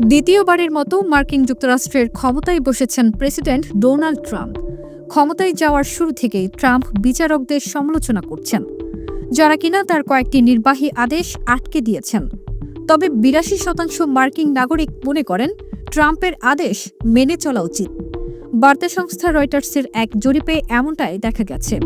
দ্বিতীয়বারের মতো মার্কিন যুক্তরাষ্ট্রের ক্ষমতায় বসেছেন প্রেসিডেন্ট ডোনাল্ড ট্রাম্প। ক্ষমতায় যাওয়ার শুরু থেকেই ট্রাম্প বিচারকদের সমালোচনা করছেন, যারা কিনা তার কয়েকটি নির্বাহী আদেশ আটকে দিয়েছেন। তবে বিরাশি শতাংশ মার্কিন নাগরিক মনে করেন, ট্রাম্পের আদেশ মেনে চলা উচিত। বার্তা সংস্থা রয়টার্সের এক জরিপে এমনটাই দেখা গেছে।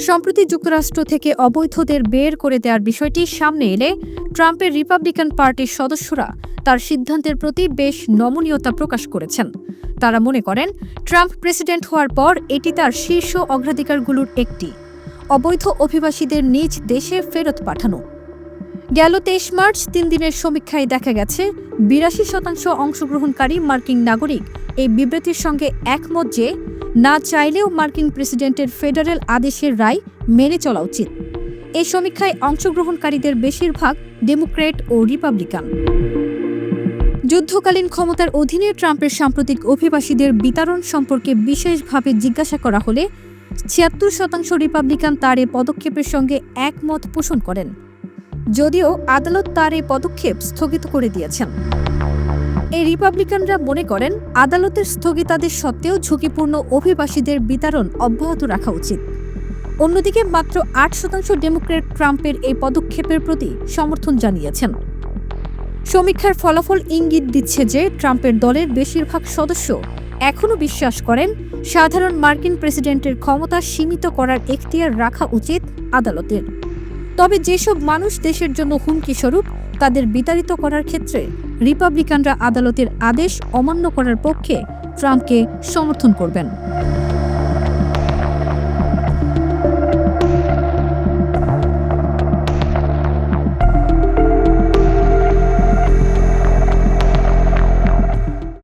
সম্প্রতি যুক্তরাষ্ট্র থেকে অবৈধদের বের করে দেওয়ার বিষয়টি সামনে এলে ট্রাম্পের রিপাবলিকান পার্টির সদস্যরা তার সিদ্ধান্তের প্রতি বেশ নমনীয়তা প্রকাশ করেছেন। তারা মনে করেন, ট্রাম্প প্রেসিডেন্ট হওয়ার পর এটি তার শীর্ষ অগ্রাধিকারগুলোর একটি। অবৈধ অভিবাসীদের নিজ দেশে ফেরত পাঠানো। গেল তেইশ মার্চ তিন দিনের সমীক্ষায় দেখা গেছে, বিরাশি শতাংশ অংশগ্রহণকারী মার্কিন নাগরিক এই বিবৃতির সঙ্গে একমত যে, না চাইলেও মার্কিন প্রেসিডেন্টের ফেডারেল আদেশের রায় মেনে চলা উচিত। এই সমীক্ষায় অংশগ্রহণকারীদের বেশিরভাগ ডেমোক্রেট ও রিপাবলিকান। যুদ্ধকালীন ক্ষমতার অধীনে ট্রাম্পের সাম্প্রতিক অভিবাসীদের বিতরণ সম্পর্কে বিশেষভাবে জিজ্ঞাসা করা হলে ছিয়াত্তর শতাংশ রিপাবলিকান তার এ পদক্ষেপের সঙ্গে একমত পোষণ করেন, যদিও আদালত তার এই পদক্ষেপ স্থগিত করে দিয়েছেন। এই রিপাবলিকানরা মনে করেন, আদালতের স্থগিতাদেশ সত্ত্বেও ঝুঁকিপূর্ণ অভিবাসীদের বিতরণ অব্যাহত রাখা উচিত। অন্যদিকে মাত্র আট শতাংশ ডেমোক্রেট ট্রাম্পের এই পদক্ষেপের প্রতি সমর্থন জানিয়েছেন। সমীক্ষার ফলাফল ইঙ্গিত দিচ্ছে যে ট্রাম্পের দলের বেশিরভাগ সদস্য এখনও বিশ্বাস করেন সাধারণ মার্কিন প্রেসিডেন্টের ক্ষমতা সীমিত করার এখতিয়ার রাখা উচিত আদালতের। তবে যেসব মানুষ দেশের জন্য হুমকি স্বরূপ, তাদের বিতাড়িত করার ক্ষেত্রে রিপাবলিকানরা আদালতের আদেশ অমান্য করার পক্ষে ট্রাম্পকে সমর্থন করবেন।